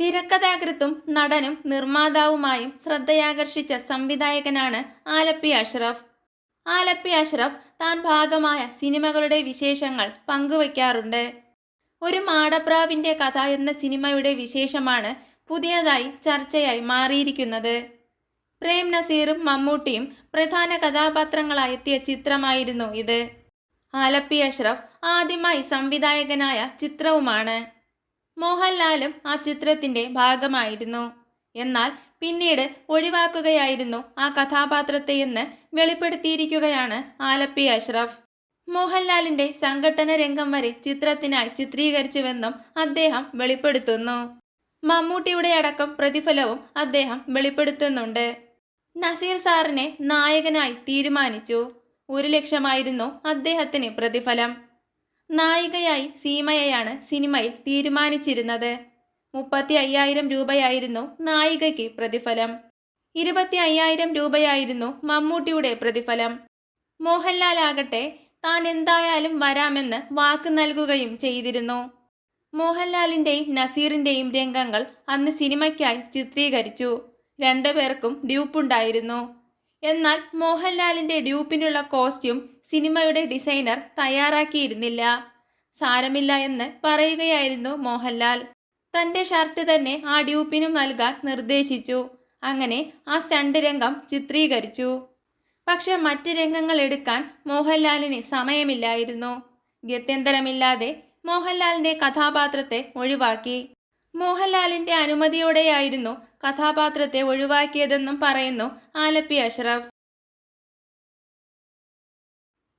തിരക്കഥാകൃത്തും നടനും നിർമ്മാതാവുമായും ശ്രദ്ധയാകർഷിച്ച സംവിധായകനാണ് ആലപ്പി അഷ്റഫ്. ആലപ്പി അഷ്റഫ് താൻ ഭാഗമായ സിനിമകളുടെ വിശേഷങ്ങൾ പങ്കുവയ്ക്കാറുണ്ട്. ഒരു മാടപ്രാവിന്റെ കഥ എന്ന സിനിമയുടെ വിശേഷമാണ് പുതിയതായി ചർച്ചയായി മാറിയിരിക്കുന്നത്. പ്രേം നസീറും മമ്മൂട്ടിയും പ്രധാന കഥാപാത്രങ്ങളായി എത്തിയ ചിത്രമായിരുന്നു ഇത്. ആലപ്പി അഷ്റഫ് ആദ്യമായി സംവിധായകനായ ചിത്രവുമാണ്. മോഹൻലാലും ആ ചിത്രത്തിന്റെ ഭാഗമായിരുന്നു. എന്നാൽ പിന്നീട് ഒഴിവാക്കുകയായിരുന്നു ആ കഥാപാത്രത്തെയെന്ന് വെളിപ്പെടുത്തിയിരിക്കുകയാണ് ആലപ്പി അഷ്റഫ്. മോഹൻലാലിന്റെ സംഘടന രംഗം വരെ ചിത്രത്തിനായി ചിത്രീകരിച്ചുവെന്നും അദ്ദേഹം വെളിപ്പെടുത്തുന്നു. മമ്മൂട്ടിയുടെ അടക്കം പ്രതിഫലവും അദ്ദേഹം വെളിപ്പെടുത്തുന്നുണ്ട്. നസീർ സാറിനെ നായകനായി തീരുമാനിച്ചു. ഒരു ലക്ഷമായിരുന്നു അദ്ദേഹത്തിന് പ്രതിഫലം. നായികയായി സീമയെയാണ് സിനിമയിൽ തീരുമാനിച്ചിരുന്നത്. മുപ്പത്തി അയ്യായിരം രൂപയായിരുന്നു നായികയ്ക്ക് പ്രതിഫലം. ഇരുപത്തി അയ്യായിരം രൂപയായിരുന്നു മമ്മൂട്ടിയുടെ പ്രതിഫലം. മോഹൻലാൽ ആകട്ടെ താൻ എന്തായാലും വരാമെന്ന് വാക്ക് നൽകുകയും ചെയ്തിരുന്നു. മോഹൻലാലിന്റെയും നസീറിന്റെയും രംഗങ്ങൾ അന്ന് സിനിമയ്ക്കായി ചിത്രീകരിച്ചു. രണ്ടുപേർക്കും ഡ്യൂപ്പുണ്ടായിരുന്നു. എന്നാൽ മോഹൻലാലിന്റെ ഡ്യൂപ്പിനുള്ള കോസ്റ്റ്യൂം സിനിമയുടെ ഡിസൈനർ തയ്യാറാക്കിയിരുന്നില്ല. സാരമില്ല എന്ന് പറയുകയായിരുന്നു മോഹൻലാൽ. തന്റെ ഷർട്ട് തന്നെ ആ ഡ്യൂപ്പിനും നൽകാൻ നിർദ്ദേശിച്ചു. അങ്ങനെ ആ സ്റ്റണ്ട് രംഗം ചിത്രീകരിച്ചു. പക്ഷെ മറ്റ് രംഗങ്ങൾ എടുക്കാൻ മോഹൻലാലിന് സമയമില്ലായിരുന്നു. ഗത്യന്തരമില്ലാതെ മോഹൻലാലിന്റെ കഥാപാത്രത്തെ ഒഴിവാക്കി. മോഹൻലാലിന്റെ അനുമതിയോടെയായിരുന്നു കഥാപാത്രത്തെ ഒഴിവാക്കിയതെന്നും പറയുന്നു ആലപ്പി അഷ്റഫ്.